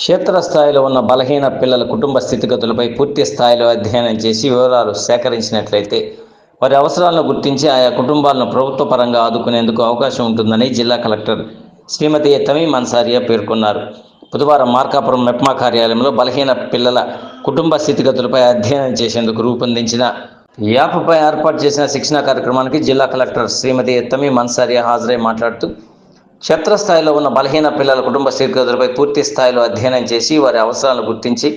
క్షేత్రస్థాయిలో ఉన్న బలహీన పిల్లల కుటుంబ స్థితిగతులపై పూర్తి స్థాయిలో అధ్యయనం చేసి వివరాలు సేకరించినట్లయితే వారి అవసరాలను గుర్తించి ఆయా కుటుంబాలను ప్రభుత్వ పరంగా ఆదుకునేందుకు అవకాశం ఉంటుందని జిల్లా కలెక్టర్ శ్రీమతి తమీం అన్సారియా పేర్కొన్నారు. బుధవారం మార్కాపురం మెప్మా కార్యాలయంలో బలహీన పిల్లల కుటుంబ స్థితిగతులపై అధ్యయనం చేసేందుకు రూపొందించిన యాప్పై ఏర్పాటు చేసిన శిక్షణా కార్యక్రమానికి జిల్లా కలెక్టర్ శ్రీమతి తమీం అన్సారియా హాజరై మాట్లాడుతూ క్షేత్రస్థాయిలో ఉన్న బలహీన పిల్లల కుటుంబ స్థితిగతులపై పూర్తి స్థాయిలో అధ్యయనం చేసి వారి అవసరాలను గుర్తించి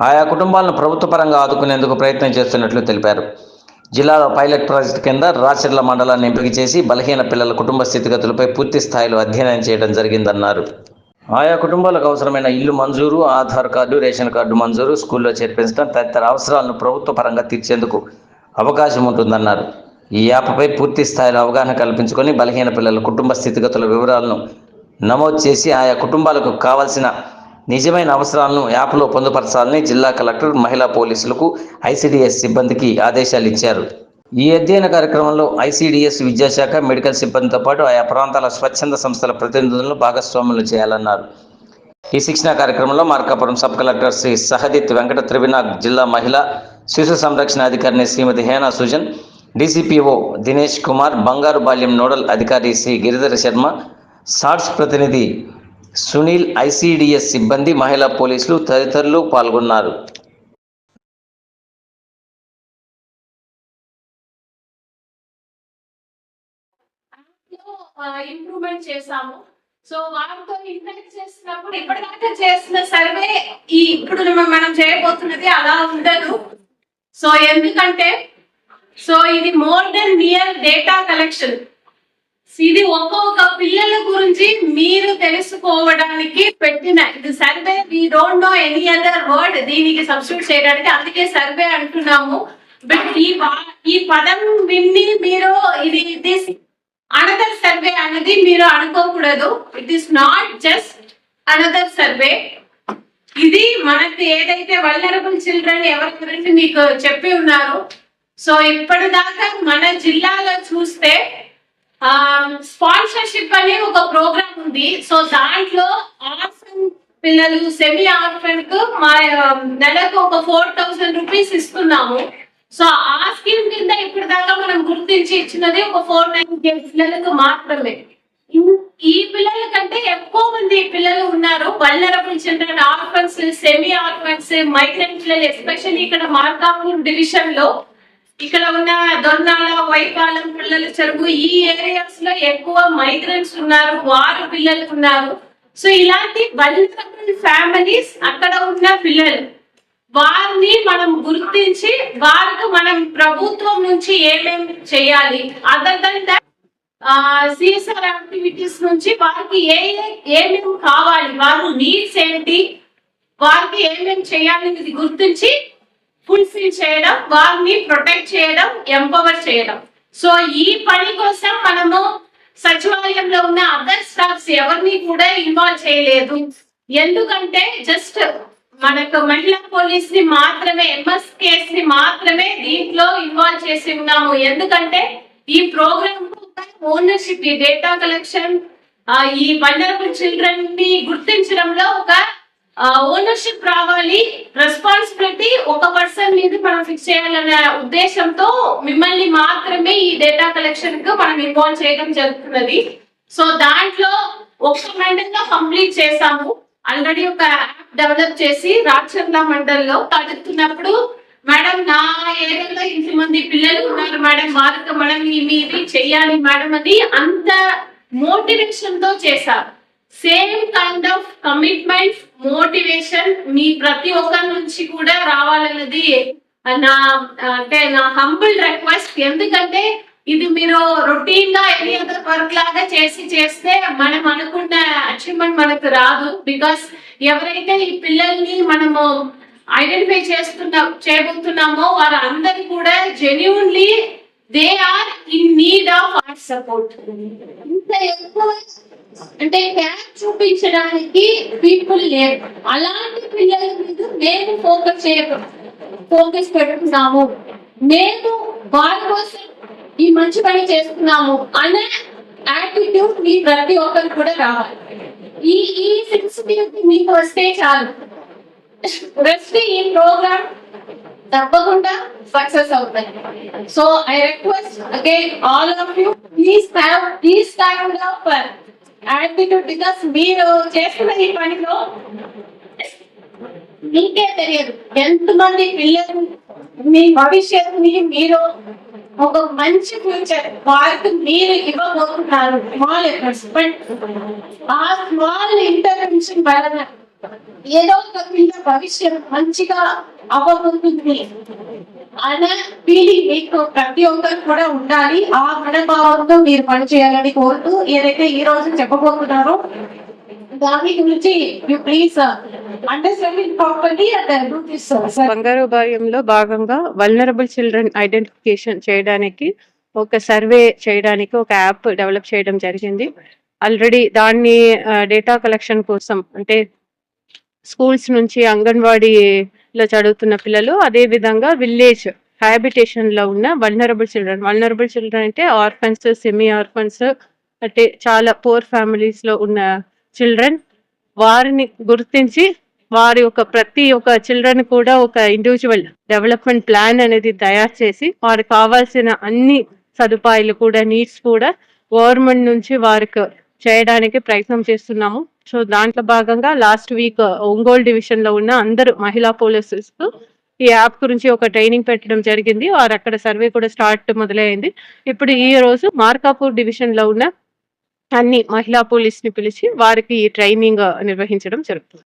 ఆయా కుటుంబాలను ప్రభుత్వపరంగా ఆదుకునేందుకు ప్రయత్నం చేస్తున్నట్లు తెలిపారు. జిల్లాలో పైలట్ ప్రాజెక్టు కింద రాచర్ల మండలాన్ని ఎంపిక చేసి బలహీన పిల్లల కుటుంబ స్థితిగతులపై పూర్తి స్థాయిలో అధ్యయనం చేయడం జరిగిందన్నారు. ఆయా కుటుంబాలకు అవసరమైన ఇల్లు మంజూరు ఆధార్ కార్డు రేషన్ కార్డు మంజూరు స్కూల్లో చేర్పించడం తదితర అవసరాలను ప్రభుత్వ పరంగా తీర్చేందుకు అవకాశం ఉంటుందన్నారు. ఈ యాప్పై పూర్తి స్థాయిలో అవగాహన కల్పించుకొని బలహీన పిల్లల కుటుంబ స్థితిగతుల వివరాలను నమోదు చేసి ఆయా కుటుంబాలకు కావాల్సిన నిజమైన అవసరాలను యాప్లో పొందుపరచాలని జిల్లా కలెక్టర్ మహిళా పోలీసులకు ఐసిడిఎస్ సిబ్బందికి ఆదేశాలు ఇచ్చారు. ఈ అధ్యయన కార్యక్రమంలో ఐసిడిఎస్ విద్యాశాఖ మెడికల్ సిబ్బందితో పాటు ఆయా ప్రాంతాల స్వచ్ఛంద సంస్థల ప్రతినిధులను భాగస్వాములు చేయాలన్నారు. ఈ శిక్షణ కార్యక్రమంలో మార్కాపురం సబ్ కలెక్టర్ శ్రీ సహదిత్ వెంకట త్రివినాగ్ జిల్లా మహిళా శిశు సంరక్షణ అధికారిని శ్రీమతి హేనా సుజన్ డీసీపీఓ దినేష్ కుమార్ బంగారు బాల్యం నోడల్ అధికారి శ్రీ గిరిధర శర్మ సాట్స్ ప్రతినిధి సునీల్ ఐసిడిఎస్ సిబ్బంది మహిళా పోలీసులు తదితరులు పాల్గొన్నారు. ఇంప్రూవ్మెంట్ చేశాము. సో వాటితో ఇంటరాక్ట్ చేసినప్పుడు ఇప్పటిదాకా చేసిన సర్వే ఈ ఇప్పుడు మనం చేయబోతున్నది అలా ఉండదు. సో ఎందుకంటే సో ఇది more than mere data collection. ఇది ఒక్కొక్క పిల్లల గురించి మీరు తెలుసుకోవడానికి పెట్టిన ఇది survey we don't know any other word దీనికి సబ్స్టిట్యూట్ చేయడానికి. అందుకే సర్వే అంటున్నాము. బట్ ఈ వా- ఈ పదం విన్ని మీరు ఇది దిస్ అనదర్ సర్వే అనేది మీరు అనుకోకూడదు. It is not just another survey. ఇది మనకి ఏదైతే వల్నరబుల్ చిల్డ్రన్ ఎవరి గురించి మీకు చెప్పి ఉన్నారు సో ఇప్పటిదాకా మన జిల్లాలో చూస్తే స్పాన్సర్షిప్ అనే ఒక ప్రోగ్రామ్ ఉంది. సో దాంట్లో ఆర్ఫన్ పిల్లలు సెమీ ఆర్ఫన్కు మా నెలకు ఒక ఫోర్ థౌసండ్ రూపీస్ ఇస్తున్నాము. సో ఆ స్కీమ్ కింద ఇప్పటిదాకా మనం గుర్తించి ఇచ్చినది ఒక ఫోర్ నైన్ పిల్లలకు మాత్రమే. ఈ పిల్లల కంటే ఎక్కువ మంది పిల్లలు ఉన్నారు. Vulnerable children orphans semi orphans migrant పిల్లలు ఎస్పెషల్లీ ఇక్కడ మార్కాపురం డివిజన్లో ఇక్కడ ఉన్న దొన్నాల వైపాలెం పిల్లల చెరువు ఈ ఏరియాస్లో ఎక్కువ మైగ్రెంట్స్ ఉన్నారు వారు పిల్లలు ఉన్నారు. సో ఇలాంటి వల్నరబుల్ ఫ్యామిలీస్ అక్కడ ఉన్న పిల్లలు వారిని మనం గుర్తించి వారికి మనం ప్రభుత్వం నుంచి ఏమేం చేయాలి? Other than that CSR activities నుంచి వారికి ఏ ఏమేమి కావాలి? వారి నీడ్స్ ఏంటి? వారికి ఏమేమి చేయాలి గుర్తించి ఫుల్ఫిల్ చేయడం వారిని ప్రొటెక్ట్ చేయడం ఎంపవర్ చేయడం. సో ఈ పని కోసం మనము సచివాలయంలో ఉన్న అదర్ స్టాఫ్స్ ఎవరిని కూడా ఇన్వాల్వ్ చేయలేదు. ఎందుకంటే జస్ట్ మనకు మహిళా పోలీస్ని మాత్రమే ఎంఎస్ కేస్ని మాత్రమే దీంట్లో ఇన్వాల్వ్ చేసి ఉన్నాము. ఎందుకంటే ఈ ప్రోగ్రామ్ ఓనర్షిప్ ఈ డేటా కలెక్షన్ ఈ వండర్ఫుల్ చిల్డ్రన్ని గుర్తించడంలో ఒక ఓనర్షిప్ రావాలి. రెస్పాన్సిబిలిటీ ఒక పర్సన్ మీద మనం ఫిక్స్ చేయాలనే ఉద్దేశంతో మిమ్మల్ని మాత్రమే ఈ డేటా కలెక్షన్కు మనం ఇన్వాల్వ్ చేయడం జరుగుతున్నది. సో దాంట్లో ఒక మండల్లో కంప్లీట్ చేసాము ఆల్రెడీ ఒక యాప్ డెవలప్ చేసి రాచర్ల మండల్లో కలుగుతున్నప్పుడు మేడం నా ఏరియాలో ఇంతమంది పిల్లలు ఉన్నారు మేడం. వారికి మనం ఇవి ఇవి చెయ్యాలి మేడం అది అంత మోటివేషన్తో చేశారు. Same kind of commitment motivation మీ ప్రతి ఒక్కరి నుంచి కూడా రావాలన్నది నా అంటే నా హంబుల్ రిక్వెస్ట్ ఎందుకంటే ఇది మీరు రొటీన్గా ఎనీ అదర్ వర్క్ లాగా చేసి చేస్తే మనం అనుకున్న అచీవ్మెంట్ మనకు రాదు. బికాస్ ఎవరైతే ఈ పిల్లల్ని మనము ఐడెంటిఫై చేస్తున్నా చేయబోతున్నామో వారు అందరు కూడా genuinely they are in need of our support ఇంత ఎక్కువ అంటే క్యాప్ చూపించడానికి పీపుల్ లేరు. అలాంటి పిల్లల మీద మేము ఫోకస్ చేయ ఫోకస్ పెడుతున్నాము. మేము వారి కోసం ఈ మంచి పని చేస్తున్నాము అనే యాటిట్యూడ్ మీ ప్రతి ఒక్కరు కూడా రావాలి. ఈ ఈ సెన్సిటివిటీ మీకు వస్తే చాలు. రెస్ట్ ఈ ప్రోగ్రామ్ తప్పకుండా సక్సెస్ అవుతాయి so I request again all of you please have please stand up attitude because మీరు చేస్తున్న ఈ పనిలో మీకే తెలియదు. ఎంతమంది పిల్లలు మీ భవిష్యత్తుని మీరు ఒక మంచి ఫ్యూచర్ వారికి మీరు ఇవ్వబోతున్నారు. స్మాల్ ఎఫర్ట్స్ బట్ ఆ స్మాల్ ఇంటర్వెన్షన్ వలన ఏదో ఒక పిల్ల భవిష్యత్ మంచిగా అవ్వబోతుంది. అనే ఫీలింగ్ మీకు ప్రతి ఒక్కరు కూడా ఉండాలి. ఆ మనభావంతో మీరు పనిచేయాలని కోరుతూ ఏదైతే ఈ రోజు చెప్పబోతున్నారో దాని గురించి you please uh, uh, uh, బంగారు బాయంలో భాగంగా వల్నరబుల్ చిల్డ్రన్ ఐడెంటిఫికేషన్ చేయడానికి ఒక సర్వే చేయడానికి ఒక యాప్ డెవలప్ చేయడం జరిగింది. ఆల్రెడీ దాన్ని డేటా కలెక్షన్ కోసం అంటే స్కూల్స్ నుంచి అంగన్వాడీలో చదువుతున్న పిల్లలు అదే విధంగా విలేజ్ హ్యాబిటేషన్లో ఉన్న వల్నరబుల్ చిల్డ్రన్ వల్నరబుల్ చిల్డ్రన్ అంటే ఆర్ఫన్స్ సెమీ ఆర్ఫన్స్ అంటే చాలా పూర్ ఫ్యామిలీస్లో ఉన్న చిల్డ్రన్ వారిని గుర్తించి వారి యొక్క ప్రతి ఒక్క చిల్డ్రన్ కూడా ఒక ఇండివిజువల్ డెవలప్మెంట్ ప్లాన్ అనేది తయారు చేసి వారికి కావాల్సిన అన్ని సదుపాయాలు కూడా నీడ్స్ కూడా గవర్నమెంట్ నుంచి వారికి చేయడానికి ప్రయత్నం చేస్తున్నాము. సో దాంట్లో భాగంగా లాస్ట్ వీక్ uh, ఒంగోలు డివిజన్లో ఉన్న అందరు మహిళా పోలీసెస్ ఈ యాప్ గురించి ఒక ట్రైనింగ్ పెట్టడం జరిగింది. వారు అక్కడ సర్వే కూడా స్టార్ట్ మొదలైంది. ఇప్పుడు ఈ రోజు మార్కాపూర్ డివిజన్లో ఉన్న అన్ని మహిళా పోలీస్ని పిలిచి వారికి ఈ ట్రైనింగ్ uh, నిర్వహించడం జరుగుతుంది.